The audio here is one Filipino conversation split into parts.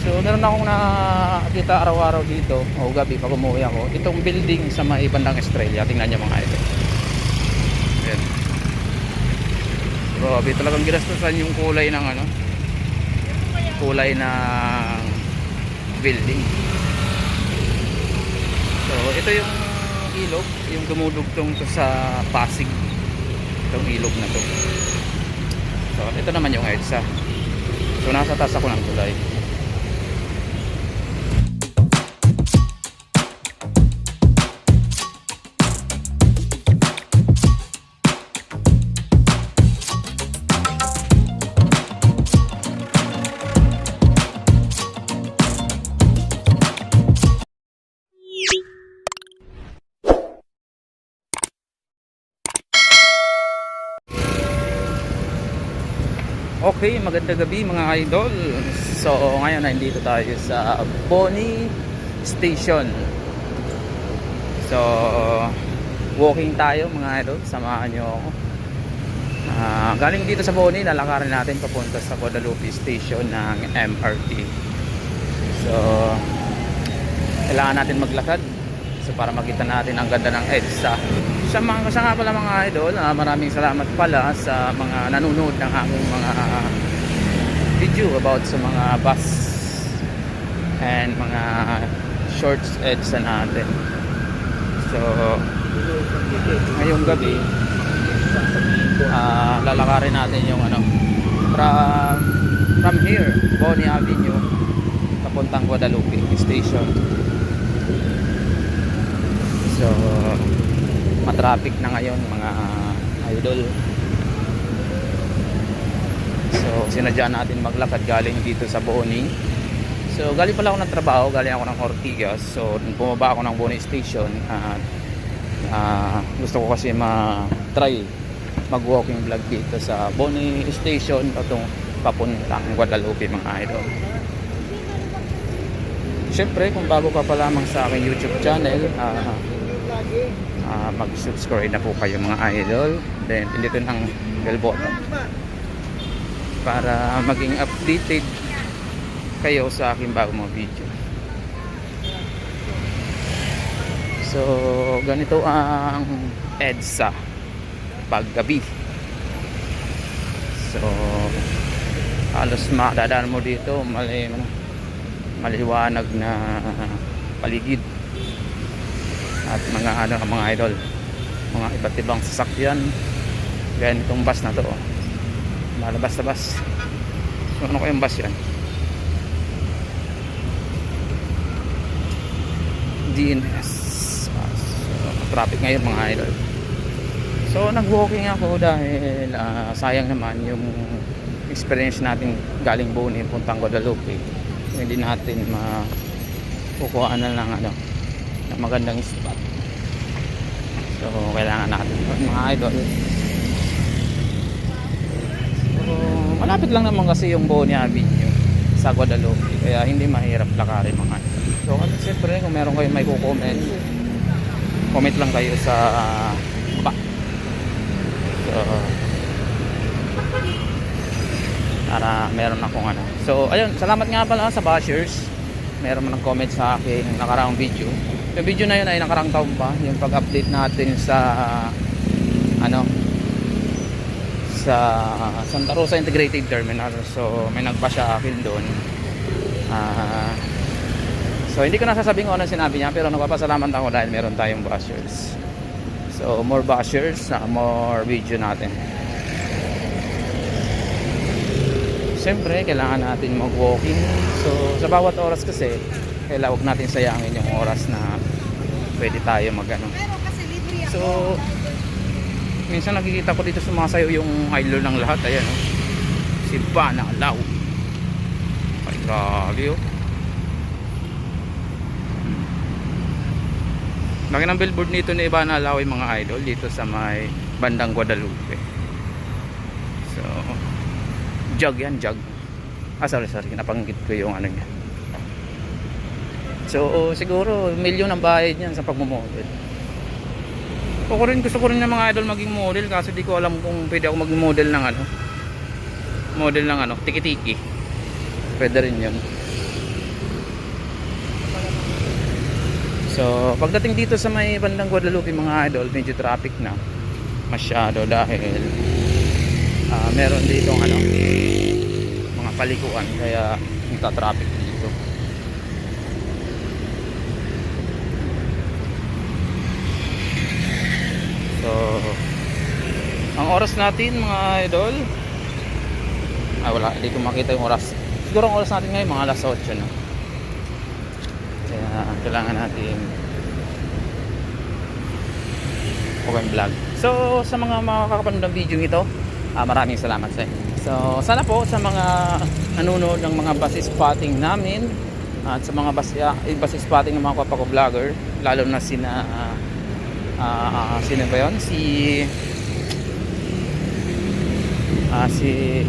So meron akong nakita araw-araw dito o gabi pag umuwi ako. Itong building sa may bandang Estrella. Tingnan niyo mga idol. Ayan. Grabe talagang ginastusan yung kulay ng ano. Kulay ng building. So ito yung ilog, yung dumudugtong to sa Pasig. Itong ilog na to. So ito naman yung EDSA. So nasa taas ako ng tulay. Okay, magandang gabi mga idol. So, ngayon nandito tayo sa Boni Station. So, walking tayo mga idol. Samahan nyo ako. Ah, galing dito sa Boni, lalakarin natin papunta sa Guadalupe Station ng MRT. So, kailangan natin maglakad. So, para makita natin ang ganda ng EDSA. Sa mga sa nga pala mga idol, ah, maraming salamat pala sa mga nanonood ng aking mga video about sa mga bus and mga shorts EDSA natin. So, ngayong gabi, ah lalakarin natin yung ano, from, from here, Bonnie Avenue, papuntang Guadalupe Station. So, matraffic na ngayon mga idol. So, sinadya natin maglakad galing dito sa Boni. So, galing pala ako ng trabaho, galing ako ng Ortigas. So, bumaba ako ng Boni Station at ah, gusto ko kasi ma-try mag-walking vlog dito sa Boni Station patong papuntang Guadalupe mga idol. Siyempre, kung bago ka pa lamang sa aking YouTube channel, ah, ah, mag-subscribe na po kayo mga idol. Then, pindutin ang bell button para maging updated kayo sa aking bagong mga video. So, ganito ang EDSA paggabi. So, halos makadadaan mo dito mali, maliwanag na paligid at mga ano mga idol mga iba't ibang sasakyan gaya nitong bus na to oh. malabas na bus. So ano kayong bus yan? DNS Ah, so, traffic ngayon mga idol. So nag walking ako dahil ah, sayang naman yung experience natin galing Boni puntang Guadalupe. Hindi natin makukuha na lang ano na magandang spot. So kailangan natin mga idol. So malapit lang naman kasi yung Boni Avenue sa Guadalupe kaya hindi mahirap lakarin mga idol. So ano siyempre kung meron kayo may kukomment comment lang kayo sa baba. So para meron akong ano. So ayun salamat nga pala sa bashers. Meron man ng comment sa akin ng nakaraang video yung video na yun ay nakaraang taon pa yung pag-update natin sa ano sa Santa Rosa Integrated Terminal. So may nagpa siya akin doon. Ah, so hindi ko nasasabing kung ano sinabi niya pero nagpapasalamat ako dahil meron tayong bashers so more bashers uh, more video natin. Siyempre, kailangan natin mag-walking. So, sa bawat oras kasi, kailangan huwag natin sayangin yung oras na pwede tayo libre ako. So, minsan nakikita ko dito sumasayo yung idol ng lahat. Ayan, oh. Si Bana Lau. Ay, grabe, oh. Laki ng billboard nito ni Ivana yung mga idol dito sa may bandang Guadalupe. So, jug yan, jug. Ah, sorry, sorry. Napanggit ko yung ano niya. So, siguro, milyon ang bayad niyan sa pagmumodel. O ko rin, gusto ko rin ng mga idol maging model kasi di ko alam kung pwede ako maging model ng ano. Model ng ano, tiki-tiki. Pwede rin yun. So, pagdating dito sa may bandang Guadalupe mga idol, medyo traffic na masyado dahil uh, meron dito ano, mga palikuan kaya nagta-traffic dito. So, ang oras natin mga idol ay wala, hindi ko makita yung oras. Siguro ang oras natin ngayon mga alas 8 na. Kaya kailangan natin open vlog. So sa mga makakapanood ng video ito, ah, maraming salamat sa. So sana po sa mga nanonood ng mga bus spotting namin at sa mga bus, uh, bus spotting ng mga kapako vlogger, lalo na sina ah, ah, sino ba yun? Si ah, si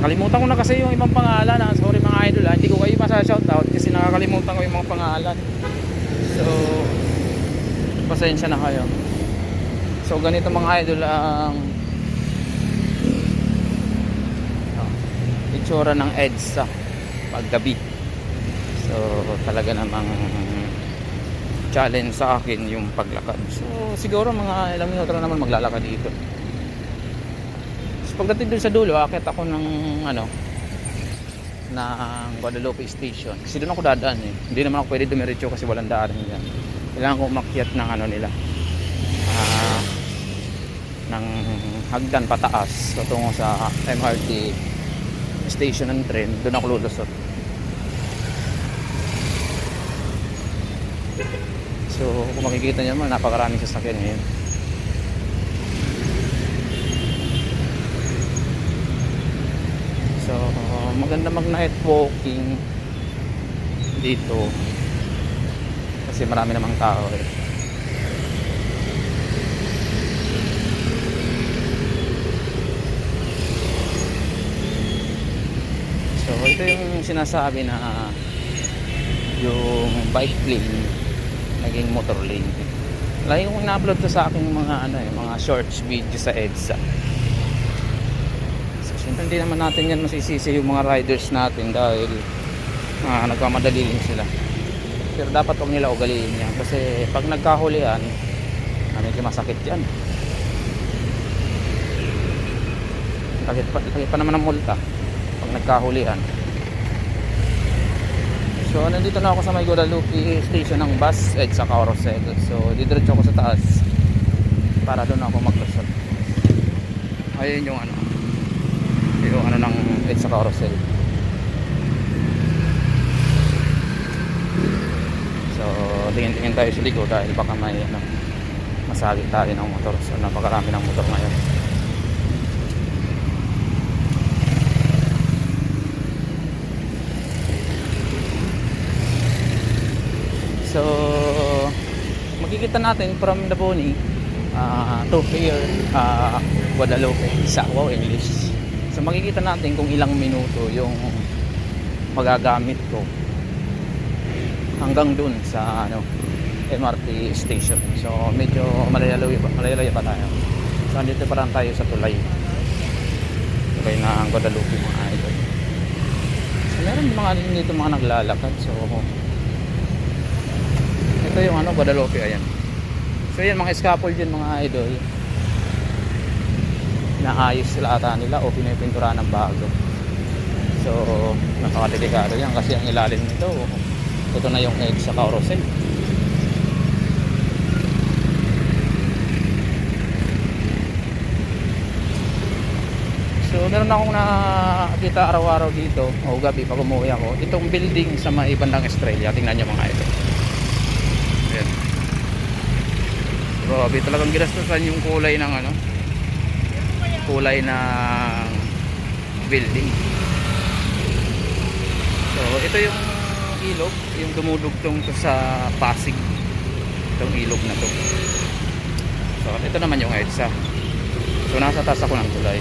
nakalimutan ko na kasi yung ibang pangalan ah. sorry mga idol ah. hindi ko kayo masa shoutout kasi nakakalimutan ko yung mga pangalan so pasensya na kayo so ganito mga idol ang ah, itsura ng EDSA paggabi so talaga namang challenge sa akin yung paglakad so siguro mga ilang minuto na naman maglalakad dito So, pagdating dun sa dulo, akit ako ng ano ng Guadalupe Station. Kasi doon ako dadaan eh. Hindi naman ako pwede dumiretso kasi walang daan yan. Kailangan ko umakyat ng ano nila. Ah, ng hagdan pataas patungo sa MRT station ng train. Doon ako lulusot. So, kung makikita niyo naman, napakaraming sasakyan ngayon. So, maganda mag night walking dito. Kasi marami namang tao eh. So, ito yung sinasabi na yung bike lane naging motor lane. Lagi kong na-upload to sa aking mga ano eh, mga shorts video sa EDSA. So, syempre hindi naman natin yan masisisi yung mga riders natin dahil ah, nagmamadali din sila. Pero dapat huwag nila ugaliin yan kasi pag nagkahulihan, ah, medyo masakit yan. Lagi pa, lagi pa naman ang multa pag nagkahulihan. So, nandito na ako sa may Guadalupe station ng bus at sa Carousel. So, didiretso ako sa taas para doon ako maglusot. Ayun yung ano, yung ano ng EDSA Carousel. So, tingin-tingin tayo sa likod dahil baka may ano, masagit tayo ng motor. So, napakarami ng motor ngayon. So, makikita natin from the Boni uh, to here, uh, Guadalupe, sa wow, English. So, makikita natin kung ilang minuto yung magagamit ko hanggang dun sa ano, MRT station. So, medyo malayalayo malayalayo pa tayo. So, andito pa lang tayo sa tulay. Tulay na ang Guadalupe mga idol. So, meron mga dito mga naglalakad. So, ito yung ano, Guadalupe, ayan. So yan, mga scaffold yun mga idol. Naayos sila ata nila o pinipintura ng bago. So, napakadelikado yan kasi ang ilalim nito, ito na yung edge sa carousel. So, meron akong nakita araw-araw dito o gabi pag umuwi ako. Itong building sa may bandang Australia. Tingnan nyo mga idol. Ayan. Grabe talagang ginastusan yung kulay ng ano kulay ng building. So ito yung ilog, yung dumudugtong to sa Pasig. Itong ilog na to. So ito naman yung EDSA. So nasa taas ako ng tulay.